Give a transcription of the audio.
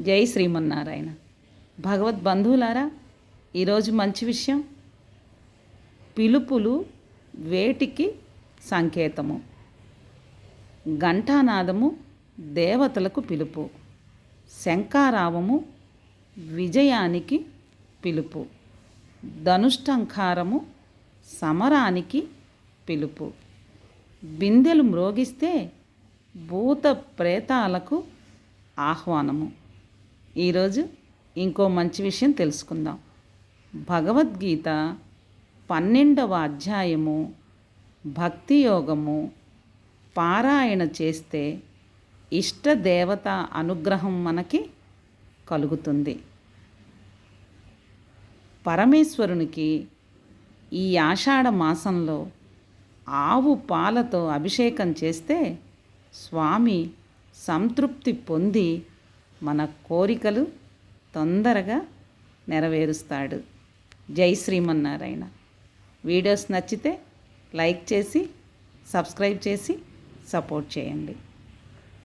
జై శ్రీమన్నారాయణ. భగవద్ బంధువులారా ఈరోజు మంచి విషయం. పిలుపులు వేటికి సంకేతము. ఘంటానాదము దేవతలకు పిలుపు. శంకారావము విజయానికి పిలుపు. ధనుష్టంకారము సమరానికి పిలుపు. బిందెలు మ్రోగిస్తే భూత ప్రేతాలకు ఆహ్వానము. ఈరోజు ఇంకో మంచి విషయం తెలుసుకుందాం. భగవద్గీత పన్నెండవ అధ్యాయము భక్తి యోగము పారాయణ చేస్తే ఇష్టదేవత అనుగ్రహం మనకి కలుగుతుంది. పరమేశ్వరునికి ఈ ఆషాఢ మాసంలో ఆవు పాలతో అభిషేకం చేస్తే స్వామి సంతృప్తి పొంది మన కోరికలు తొందరగా నెరవేరుస్తాడు. జై శ్రీమన్నారాయణ. వీడియోస్ నచ్చితే లైక్ చేసి సబ్స్క్రైబ్ చేసి సపోర్ట్ చేయండి.